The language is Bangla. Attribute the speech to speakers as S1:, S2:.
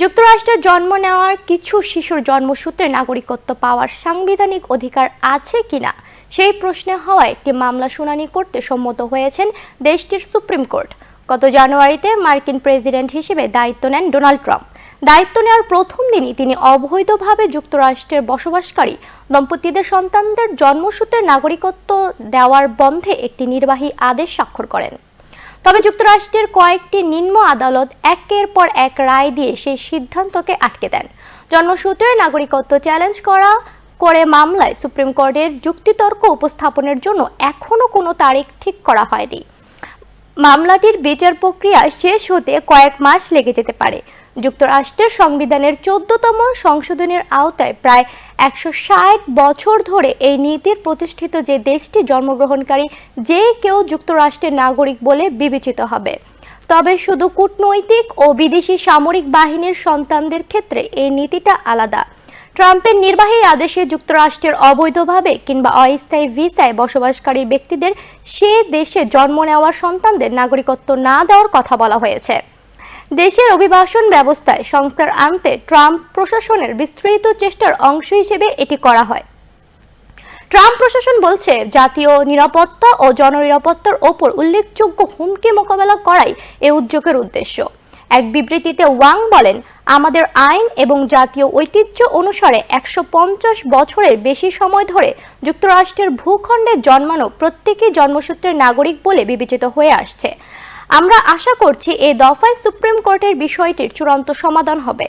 S1: যুক্তরাষ্ট্রে জন্ম নেওয়ার কিছু শিশুর জন্মসূত্রে নাগরিকত্ব পাওয়ার সাংবিধানিক অধিকার আছে কিনা সেই প্রশ্নে হওয়া একটি মামলা শুনানি করতে সম্মত হয়েছেন দেশটির সুপ্রিম কোর্ট। গত জানুয়ারিতে মার্কিন প্রেসিডেন্ট হিসেবে দায়িত্ব নেন ডোনাল্ড ট্রাম্প। দায়িত্ব নেওয়ার প্রথম দিনই তিনি অবৈধভাবে যুক্তরাষ্ট্রের বসবাসকারী দম্পতিদের সন্তানদের জন্মসূত্রে নাগরিকত্ব দেওয়ার বন্ধে একটি নির্বাহী আদেশ স্বাক্ষর করেন। তবে যুক্তরাষ্ট্রের কয়েকটি নিম্ন আদালত একের পর এক রায় দিয়ে সেই সিদ্ধান্তকে আটকে দেন। জন্মসূত্রে নাগরিকত্ব চ্যালেঞ্জ করা, করে মামলায় সুপ্রিম কোর্টের যুক্তিতর্ক উপস্থাপনের জন্য এখনও কোনো তারিখ ঠিক করা হয়নি। মামলাটির বিচার প্রক্রিয়া শেষ হতে কয়েক মাস লেগে যেতে পারে। যুক্তরাষ্ট্রের সংবিধানের চোদ্দতম সংশোধনের আওতায় প্রায় একশো ষাট বছর ধরে এই নীতির প্রতিষ্ঠিত যে দেশটি জন্মগ্রহণকারী, যে কেউ যুক্তরাষ্ট্রের নাগরিক বলে বিবেচিত হবে। তবে শুধু কূটনৈতিক ও বিদেশি সামরিক বাহিনীর সন্তানদের ক্ষেত্রে এই নীতিটা আলাদা। ট্রাম্পের নির্বাহী আদেশে যুক্তরাষ্ট্রের অবৈধভাবে কিংবা অস্থায়ী ভিসায় বসবাসকারী ব্যক্তিদের সে দেশে জন্ম নেওয়ার সন্তানদের নাগরিকত্ব না দেওয়ার কথা বলা হয়েছে। দেশের অভিবাসন ব্যবস্থায় সংস্কার আনতে ট্রাম্প প্রশাসনের বিস্তৃত চেষ্টার অংশ হিসেবে এটি করা হয়। ট্রাম্প প্রশাসন বলছে, জাতীয় নিরাপত্তা ও জননিরাপত্তার ওপর উল্লেখযোগ্য হুমকি মোকাবেলা করাই এ উদ্যোগের উদ্দেশ্য। এক বিবৃতিতে ওয়াং বলেন, আমাদের আইন এবং জাতীয় ঐতিহ্য অনুসারে একশো পঞ্চাশ বছরের বেশি সময় ধরে যুক্তরাষ্ট্রের ভূখণ্ডে জন্মানো প্রত্যেকেই জন্মসূত্রের নাগরিক বলে বিবেচিত হয়ে আসছে। আমরা আশা করছি এ দফায় সুপ্রিম কোর্টের বিষয়টির চূড়ান্ত সমাধান হবে।